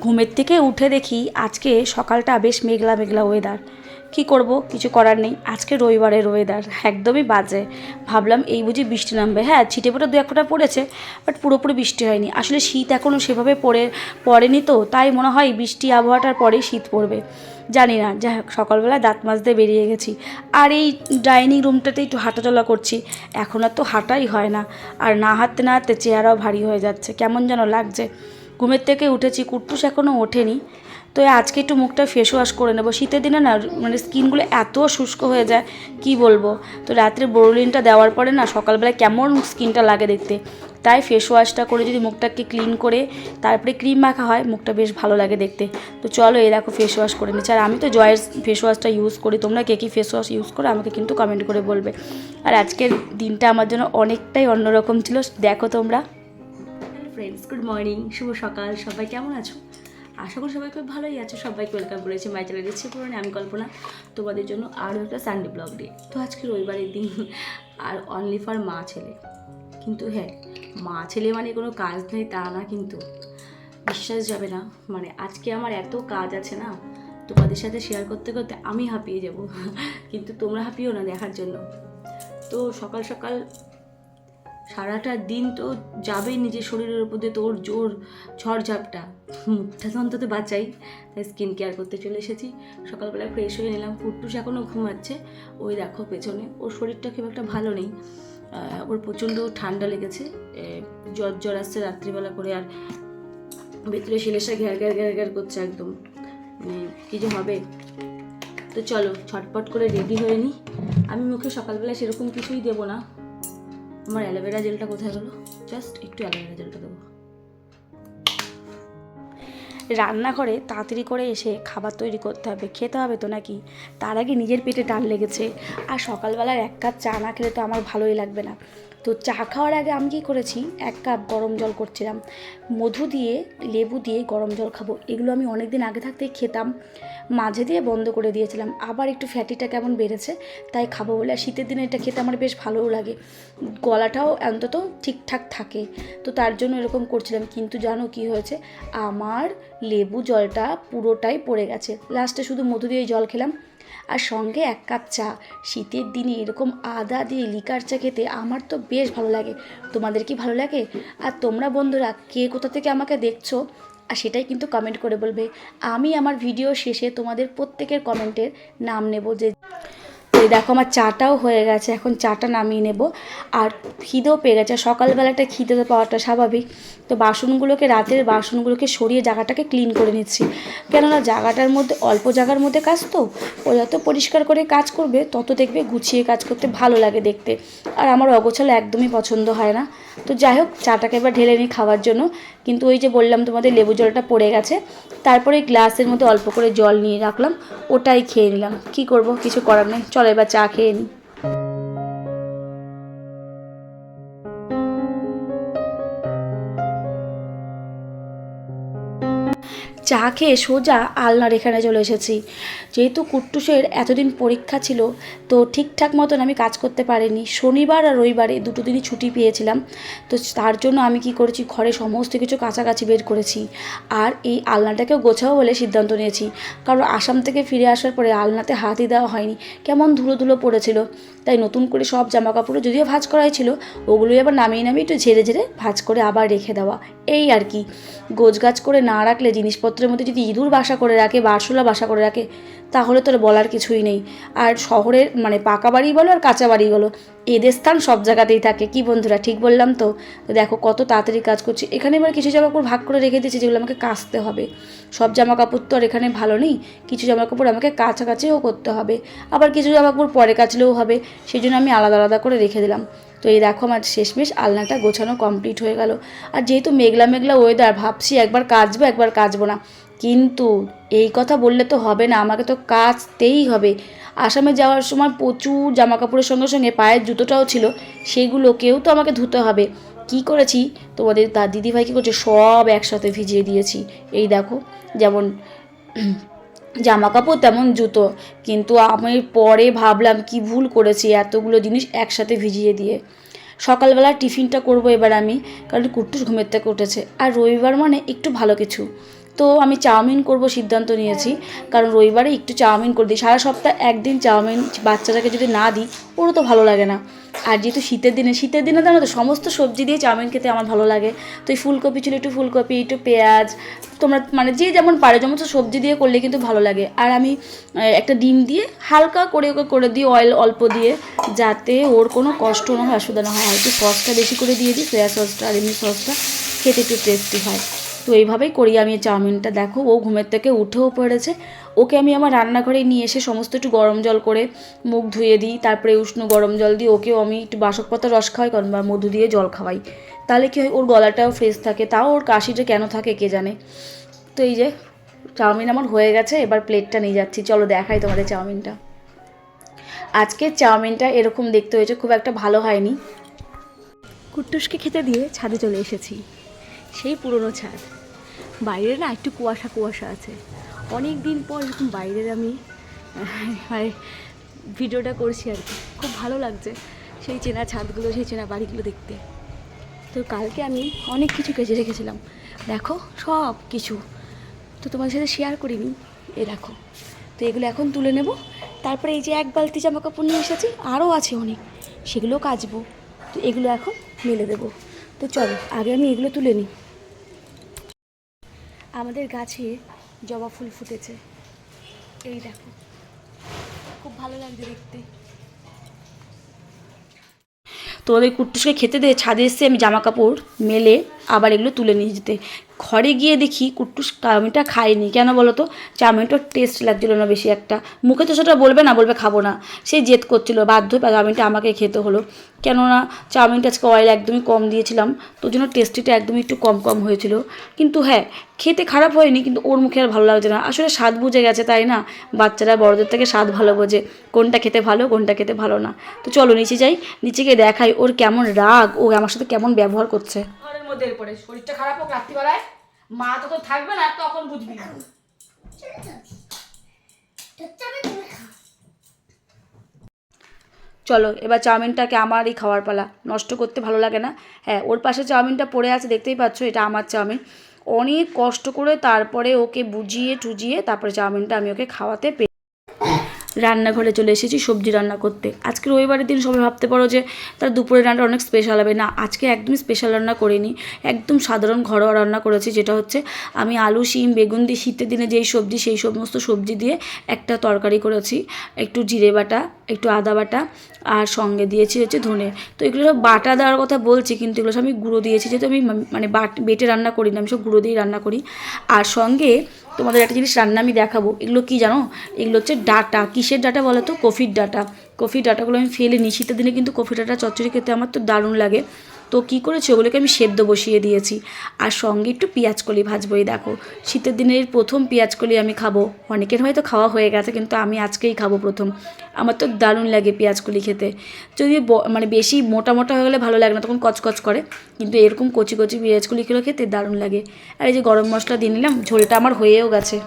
ঘুমের থেকে উঠে দেখি আজকে সকালটা বেশ মেঘলা মেঘলা ওয়েদার কি করব? কিছু করার নেই। আজকে রবিবারের ওয়েদার একদমই বাজে। ভাবলাম এই বুঝি বৃষ্টি নামবে। হ্যাঁ ছিটে ফোটা দু এক ফোঁটা পড়েছে বাট পুরোপুরি বৃষ্টি হয়নি। আসলে শীত এখনও সেভাবে পড়ে, পড়েনি তো, তাই মনে হয় বৃষ্টি আবহাওয়াটার পরেই শীত পড়বে। জানি না। হোক সকালবেলা দাঁত মাজতে বেরিয়ে গেছি। আর এই ডাইনিং রুমটাতে একটু হাঁটাচলা করছি। এখন আর তো হাঁটাই হয় না। আর না হাঁটতে না হাঁটতে চেহারাও ভারী হয়ে যাচ্ছে। কেমন যেন লাগছে। ঘুমের থেকে উঠেছি কুট্টুস এখনও ওঠেনি। তো আজকে একটু মুখটা ফেস ওয়াশ করে নেব। শীতের দিনে না মানে স্কিনগুলো এত শুষ্ক হয়ে যায়, কি বলব? তো রাত্রে বোরোলিনটা দেওয়ার পরে না সকালবেলা কেমন স্কিনটা লাগে দেখতে। তাই ফেস ওয়াশটা করে যদি মুখটাকে ক্লিন করে, তারপরে ক্রিম মাখা হয়, মুখটা বেশ ভালো লাগে দেখতে। তো চলো এই দেখো ফেস ওয়াশ করে নিচ্ছি। আর আমি তো জয়ের ফেস ওয়াশটা ইউজ করি। তোমরা কে কী ফেস ওয়াশ ইউজ করো, আমাকে কিন্তু কমেন্ট করে বলবে। আর আজকের দিনটা আমার জন্য অনেকটাই অন্যরকম ছিল। দেখো তোমরা। ফ্রেন্ডস গুড মর্নিং শুভ সকাল, সবাই কেমন আছো? আশা করি সবাই খুব ভালোই আছো। সবাইকে ওয়েলকাম করেছি মাই চ্যানেল ইচ্ছে পুরনো আমি কল্পনা, তোমাদের জন্য আরও একটা সানডে ব্লগ ডে তো আজকে রবিবারের দিন, আর অনলি ফর মা ছেলে। কিন্তু হ্যাঁ মা ছেলে মানে কোনো কাজ নেই, তা না কিন্তু বিশ্বাস যাবে না। মানে আজকে আমার এত কাজ আছে না, তোমাদের সাথে শেয়ার করতে করতে আমি হাঁপিয়ে যাব। কিন্তু তোমরা হাঁপিও না দেখার জন্য। তো সকাল সকাল সারাটা দিন তো যাবেই নিজের শরীরের উপর দিয়ে তোর জোর ঝড়ঝাপটা মুখটা তো অন্তত বাঁচাই। তাই স্কিন কেয়ার করতে চলে এসেছি। সকালবেলা ফ্রেশ হয়ে নিলাম। ফুটটুস এখনও ঘুমাচ্ছে। ওই দেখো পেছনে। ওর শরীরটা খুব একটা ভালো নেই। ওর প্রচণ্ড ঠান্ডা লেগেছে। জ্বর জ্বর আসছে রাত্রিবেলা করে আর ভেতরে শিলেসা ঘ্যার ঘ্যার ঘ্যার ঘ্যার করছে একদম। মানে কী যে হবে? তো চলো ছটপট করে রেডি হয়ে নিই আমি মুখে সকালবেলা সেরকম কিছুই দেবো না। আমার অ্যালোভেরা জেলটা কোথায় গেলো জাস্ট একটু অ্যালোভেরা জেলটা দেবো। রান্নাঘরে তাড়াতাড়ি করে এসে খাবার তৈরি করতে হবে। খেতে হবে তো নাকি? তার আগে নিজের পেটে টান লেগেছে। আর সকালবেলার এক কাপ চা না খেলে তো আমার ভালোই লাগবে না। তো চা খাওয়ার আগে আমি কী করেছি? এক কাপ গরম জল করছিলাম। মধু দিয়ে, লেবু দিয়ে গরম জল খাব। এগুলো আমি অনেক দিন আগে থাকতেই খেতাম। মাঝে দিয়ে বন্ধ করে দিয়েছিলাম। আবার একটু ফ্যাটিটা কেমন বেড়েছে, তাই খাব বলে। আর শীতের দিনে এটা খেতে আমার বেশ ভালোও লাগে। গলাটাও অন্তত ঠিকঠাক থাকে। তো তার জন্য এরকম করছিলাম। কিন্তু জানো কি হয়েছে? আমার লেবু জলটা পুরোটাই পড়ে গেছে। লাস্টে শুধু মধু দিয়ে জল খেলাম। আর সঙ্গে এক কাপ চা। শীতের দিনে এরকম আদা দিয়ে লিকার চা খেতে আমার তো বেশ ভালো লাগে। তোমাদের কি ভালো লাগে? আর তোমরা বন্ধুরা, কে কোথা থেকে আমাকে দেখছ? আর সেটাই কিন্তু কমেন্ট করে বলবে। আমি আমার ভিডিও শেষে তোমাদের প্রত্যেকের কমেন্টের নাম নেব যে এই দেখো আমার চাটাও হয়ে গেছে, এখন চাটা নামিয়ে নেব। আর খিদেও পেয়ে গেছে সকালবেলাটা খিদে পাওয়াটা স্বাভাবিক। তো বাসনগুলোকে, রাতের বাসনগুলোকে সরিয়ে জায়গাটাকে ক্লিন করে নিচ্ছি। কেননা জায়গাটার মধ্যে, অল্প জায়গার মধ্যে কাজ তো, ও যত পরিষ্কার করে কাজ করবে, তত দেখবে গুছিয়ে কাজ করতে ভালো লাগে দেখতে। আর আমার অগোছালো একদমই পছন্দ হয় না। তো যাই হোক, চাটাকে এবার ঢেলে নিই খাওয়ার জন্য। কিন্তু ওই যে বললাম তোমাদের, লেবু জলটা পড়ে গেছে। তারপরে গ্লাসের মধ্যে অল্প করে জল নিয়ে রাখলাম, ওটাই খেয়ে নিলাম। কি করব, কিছু করার নেই। চলো এবার চা খেয়ে নিই চা খেয়ে সোজা আলনার এখানে চলে এসেছি। যেহেতু কুট্টুসের এতদিন পরীক্ষা ছিল, তো ঠিকঠাক মতন আমি কাজ করতে পারিনি। শনিবার আর রবিবারে দুটো দিনই ছুটি পেয়েছিলাম। তো তার জন্য আমি কি করেছি, ঘরে সমস্ত কিছু কাছাকাছি বের করেছি আর এই আলনাটাকেও গোছাবো বলে সিদ্ধান্ত নিয়েছি। কারণ আসাম থেকে ফিরে আসার পরে আলনাতে হাতই দেওয়া হয়নি। কেমন ধুলো ধুলো পড়েছিল। তাই নতুন করে সব জামা কাপড় যদিও ভাঁজ করাই ছিল, ওগুলোই আবার নামিয়ে নামিয়ে একটু ঝেড়ে ঝেড়ে ভাঁজ করে আবার রেখে দেওয়া। এই আর কি। গোছগাছ করে না রাখলে জিনিসপত্রের মধ্যে যদি ইঁদুর বাসা করে রাখে বা বাসা করে রাখে, তাহলে তো বলার কিছুই নেই। আর শহরের মানে পাকা বাড়ি বলো আর কাঁচা বাড়ি বলো, এদের স্থান সব জায়গাতেই থাকে। কি বন্ধুরা, ঠিক বললাম তো? তো দেখো কত তাড়াতাড়ি কাজ করছি। এখানে এবার কিছু জামা কাপড় ভাগ করে রেখে দিয়েছি যেগুলো আমাকে কাচতে হবে। সব জামা কাপড় তো আর এখানে ভালো নেই। কিছু জামা কাপড় আমাকে কাছাকাছিও করতে হবে। আবার কিছু জামা কাপড় পরে কাচলেও হবে। সেই জন্য আমি আলাদা আলাদা করে রেখে দিলাম। তো এই দেখো আমার শেষমেশ আলনাটা গোছানো কমপ্লিট হয়ে গেল। আর যেহেতু মেঘলা মেঘলা ওয়েদার ভাবছি একবার কাচবো একবার কাচবো না। কিন্তু এই কথা বললে তো হবে না, আমাকে তো কাচতেই হবে। আসামে যাওয়ার সময় প্রচুর জামা কাপড়ের সঙ্গে সঙ্গে পায়ের জুতোটাও ছিল, সেগুলোকেও তো আমাকে ধুতে হবে। কি করেছি? তোমাদের তার দিদিভাই কী করছে? সব একসাথে ভিজিয়ে দিয়েছি। এই দেখো, যেমন জামা কাপড় তেমন জুতো, কিন্তু আমি পরে ভাবলাম কি ভুল করেছি এতগুলো জিনিস একসাথে ভিজিয়ে দিয়ে। সকালবেলা টিফিনটা করব এবার আমি, কারণ কুট্টুস ঘুমের থেকে উঠেছে। আর রবিবার মানে একটু ভালো কিছু। তো আমি চাউমিন করব সিদ্ধান্ত নিয়েছি। কারণ রবিবারে একটু চাউমিন করে দিই। সারা সপ্তাহ একদিন চাউমিন বাচ্চাটাকে যদি না দিই, ওরও তো ভালো লাগে না। আর যেহেতু শীতের দিনে শীতের দিনে জানো তো, সমস্ত সবজি দিয়ে চাউমিন খেতে আমার ভালো লাগে। তো এই ফুলকপি ছিল, একটু ফুলকপি, একটু পেঁয়াজ, তোমরা মানে যে যেমন পারে, যেমন সবজি দিয়ে করলে কিন্তু ভালো লাগে। আর আমি একটা ডিম দিয়ে হালকা করে ওকে করে দিই অয়েল অল্প দিয়ে, যাতে ওর কোনো কষ্ট না হয়, অসুবিধা না হয়। একটু সসটা বেশি করে দিয়ে দিই সোয়া সসটা আর এমনি সসটা খেতে একটু টেস্টি হয়। তো এইভাবেই করি। আমি চাউমিনটা দেখো, ও ঘুমের থেকে উঠেও পড়েছে। ওকে আমি আমার রান্নাঘরে নিয়ে এসে সমস্ত একটু গরম জল করে মুখ ধুয়ে দিই, তারপরে উষ্ণ গরম জল দিই ওকেও আমি একটু বাসক পাতার রস খাওয়াই, কারণ বা মধু দিয়ে জল খাওয়াই। তাহলে কি হয়, ওর গলাটাও ফ্রেশ থাকে, তাও ওর কাশিটা কেন থাকে কে জানে? তো এই যে, চাউমিন আমার হয়ে গেছে, এবার প্লেটটা নিয়ে যাচ্ছি। চলো দেখাই তোমাদের চাউমিনটা। আজকে চাউমিনটা এরকম দেখতে হয়েছে, খুব একটা ভালো হয়নি। কুট্টুসকে খেতে দিয়ে ছাদে চলে এসেছি। সেই পুরনো ছাদ। বাইরে না একটু কুয়াশা কুয়াশা আছে। অনেক দিন পর এরকম বাইরের আমি ভিডিওটা করছি আর কি। খুব ভালো লাগছে সেই চেনা ছাদগুলো, সেই চেনা বাড়িগুলো দেখতে। তো কালকে আমি অনেক কিছু কেজে রেখেছিলাম। দেখো, সব কিছু। তো তোমার সাথে শেয়ার করিনি। এ দেখো, তো এগুলো এখন তুলে নেব। তারপরে এই যে এক বালতি জামা কাপড় নিয়ে এসেছি আরও আছে অনেক। সেগুলো কাচবো। তো এগুলো এখন মেলে দেবো। তো চলো, আগে আমি এগুলো তুলে নিই। আমাদের গাছে জবা ফুল ফুটেছে। এই দেখো। খুব ভালো লাগছে দেখতে। তো তোমাদের কুট্টুসকে খেতে দিয়ে ছাদে এসে আমি জামা কাপড় মেলে আবার এগুলো তুলে নিয়ে যেতে। ঘরে গিয়ে দেখি কুট্টুস চাউমিনটা খায়নি কেন বলো তো চাউমিনটার টেস্ট লাগছিল না বেশি একটা। মুখে তো সেটা বলবে না, বলবে খাব না। সেই জেদ করছিল, বাধ্য চাউমিনটা আমাকে খেতে হলো। কেননা চাউমিনটা আজকে অয়েল একদমই কম দিয়েছিলাম, তো জন্য টেস্টিটা একদমই একটু কম কম হয়েছিল। কিন্তু হ্যাঁ খেতে খারাপ হয়নি, কিন্তু ওর মুখে আর ভালো লাগছে না। আসলে স্বাদ বুঝে গেছে, তাই না? বাচ্চারা বড়দের থেকে স্বাদ ভালো বোঝে, কোনটা খেতে ভালো, কোনটা খেতে ভালো না। তো চলো নিচে যাই নিচে গিয়ে দেখাই ওর কেমন রাগ, ও আমার সাথে কেমন ব্যবহার করছে। ঘরের মধ্যে পড়ে। শরীরটা খারাপ হোক রাত্রিবেলায়, মা তো থাকবে না, তখন বুঝবি। চলো, এবার চাউমিনটাকে আমারই খাওয়ার পালা। নষ্ট করতে ভালো লাগে না। হ্যাঁ ওর পাশে চাউমিনটা পড়ে আছে, দেখতেই পাচ্ছ, এটা আমার চাউমিন। অনেক কষ্ট করে তারপরে ওকে বুঝিয়ে টুজিয়ে তারপরে চাউমিনটা আমি ওকে খাওয়াতে রান্নাঘরে চলে এসেছি সবজি রান্না করতে। আজকে রবিবারের দিন সবাই ভাবতে পারো যে তার দুপুরের রান্নাটা অনেক স্পেশাল হবে। না, আজকে একদমই স্পেশাল রান্না করিনি। একদম সাধারণ ঘরোয়া রান্না করেছি, যেটা হচ্ছে আমি আলু, শিম, বেগুন দিয়ে শীতের দিনে যেই সবজি, সেই সমস্ত সবজি দিয়ে একটা তরকারি করেছি। একটু জিরে বাটা, একটু আদা বাটা আর সঙ্গে দিয়েছি হচ্ছে ধনে। তো এগুলো সব বাটা দেওয়ার কথা বলছি, কিন্তু এগুলো সব আমি গুঁড়ো দিয়েছি। যেহেতু আমি মানে বাট, বেটে রান্না করি না, আমি সব গুঁড়ো দিয়ে রান্না করি। আর সঙ্গে তোমাদের একটা জিনিস রান্না আমি দেখাবো। এগুলো কি জানো? এগুলো হচ্ছে ডাটা কিসের ডাটা বলো তো? কফির ডাটা। কফির ডাটাগুলো আমি ফেলে নিই। শীতের দিনে কিন্তু কফি ডাটা চচ্চড়ি খেতে আমার তো দারুণ লাগে। তো কী করেছি? ওগুলোকে আমি সেদ্ধ বসিয়ে দিয়েছি। আর সঙ্গে একটু পেঁয়াজ কলি ভাজবো, এই দেখো। শীতের দিনের প্রথম পেঁয়াজ কলি আমি খাব। অনেকের হয়তো খাওয়া হয়ে গেছে, কিন্তু আমি আজকেই খাব প্রথম। আমার তো দারুণ লাগে পেঁয়াজ কলি খেতে। যদি মানে বেশি মোটা মোটা হয়ে গেলে ভালো লাগে না, তখন কচকচ করে। কিন্তু এরকম কচি কচি পেঁয়াজ কলিগুলো খেতে দারুণ লাগে। আর এই যে গরম মশলা দিয়ে নিলাম, ঝোলটা আমার হয়েও গেছে।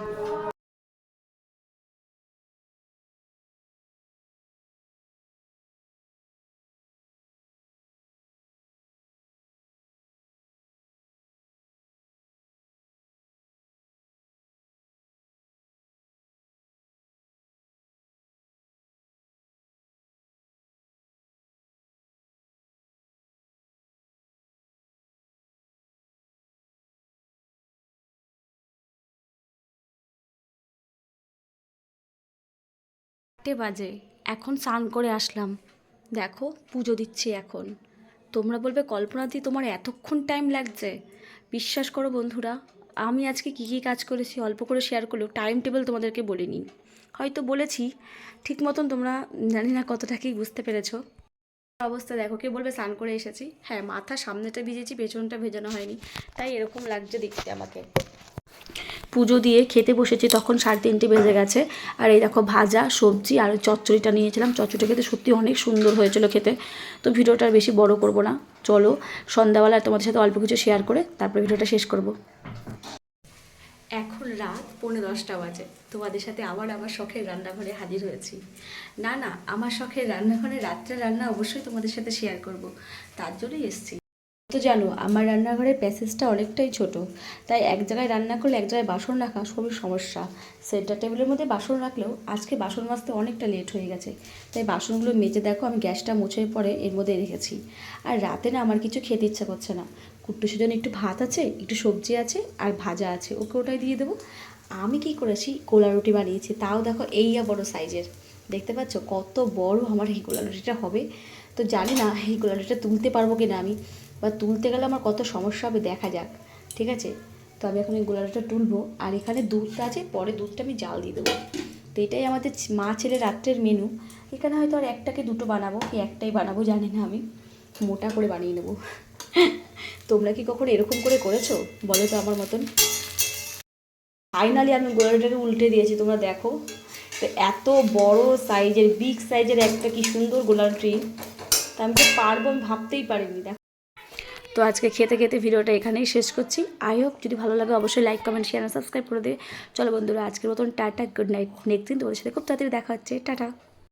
চারটে বাজে। এখন স্নান করে আসলাম। দেখো, পুজো দিচ্ছি এখন। তোমরা বলবে, কল্পনা দিয়ে তোমার এতক্ষণ টাইম লাগছে। বিশ্বাস করো বন্ধুরা, আমি আজকে কী কী কাজ করেছি, অল্প করে শেয়ার করলেও টাইম টেবিল তোমাদেরকে বলিনি। হয়তো বলেছি, ঠিক মতন তোমরা জানি না কতটা কি বুঝতে পেরেছ। অবস্থা দেখো, কে বলবে স্নান করে এসেছি? হ্যাঁ মাথা সামনেটা ভিজেছি, পেছনটা ভেজানো হয়নি। তাই এরকম লাগছে দেখতে আমাকে। পুজো দিয়ে খেতে বসেছি, তখন সাড়ে তিনটে বেজে গেছে। আর এই দেখো ভাজা, সবজি আর চচ্চড়িটা নিয়েছিলাম। চচ্চড়িটা খেতে সত্যি অনেক সুন্দর হয়েছিল খেতে। তো ভিডিওটা আর বেশি বড় করব না। চলো সন্ধ্যাবেলায় তোমাদের সাথে অল্প কিছু শেয়ার করে তারপর ভিডিওটা শেষ করব। এখন রাত পৌনে দশটা বাজে। তোমাদের সাথে আবার আমার শখের রান্নাঘরে হাজির হয়েছি। না না, আমার শখের রান্নাঘরে রাত্রে রান্না অবশ্যই তোমাদের সাথে শেয়ার করব। তার জন্যই এসেছি। তো জানো, আমার রান্নাঘরের প্যাসেজটা অনেকটাই ছোট। তাই এক জায়গায় রান্না করলে এক জায়গায় বাসন রাখা খুবই সমস্যা। সেন্টার টেবিলের মধ্যে বাসন রাখলেও আজকে বাসন মাজতে অনেকটা লেট হয়ে গেছে। তাই বাসনগুলো মেজে দেখো, আমি গ্যাসটা মুছে পরে এর মধ্যে রেখেছি। আর রাতে না আমার কিছু খেতে ইচ্ছা করছে না। কুট্টুসের জন্য একটু ভাত আছে, একটু সবজি আছে আর ভাজা আছে, ওকে ওটাই দিয়ে দেবো। আমি কি করেছি কোলা রুটি বানিয়েছি, তাও দেখো এইয়া বড় সাইজের। দেখতে পাচ্ছ কত বড় আমার এই কোলা রুটিটা হবে? তো জানি না এই গোলা রুটিটা তুলতে পারব কি না আমি। বা তুলতে গেলে আমার কত সমস্যা হবে দেখা যাক, ঠিক আছে? তো আমি এখন এই গোলা রুটিটা তুলবো আর এখানে দুধটা আছে, পরে দুধটা আমি জাল দিয়ে দেবো। তো এটাই আমাদের মা ছেলে রাত্রের মেনু এখানে হয়তো আর একটাকে দুটো বানাবো, কি একটাই বানাবো জানি না আমি। মোটা করে বানিয়ে নেব। তোমরা কি কখনো এরকম করে করেছ? বলো তো আমার মতন। ফাইনালি আমি গোলাটাকে উল্টে দিয়েছি, তোমরা দেখো। তো এত বড় সাইজের বিগ সাইজের একটা কি সুন্দর গোলার ট্রি তা আমি তো পারব, আমি ভাবতেই পারিনি। দেখো। তো আজকে খেতে খেতে ভিডিওটা এখানেই শেষ করছি। আই হোপ যদি ভালো লাগে অবশ্যই লাইক কমেন্ট শেয়ার সাবস্ক্রাইব করে দিয়ে চলো বন্ধুরা, আজকের মতন টাটা গুড নাইট নেক্সট দিন তোমাদের সাথে খুব তাড়াতাড়ি দেখা হচ্ছে। টাটা।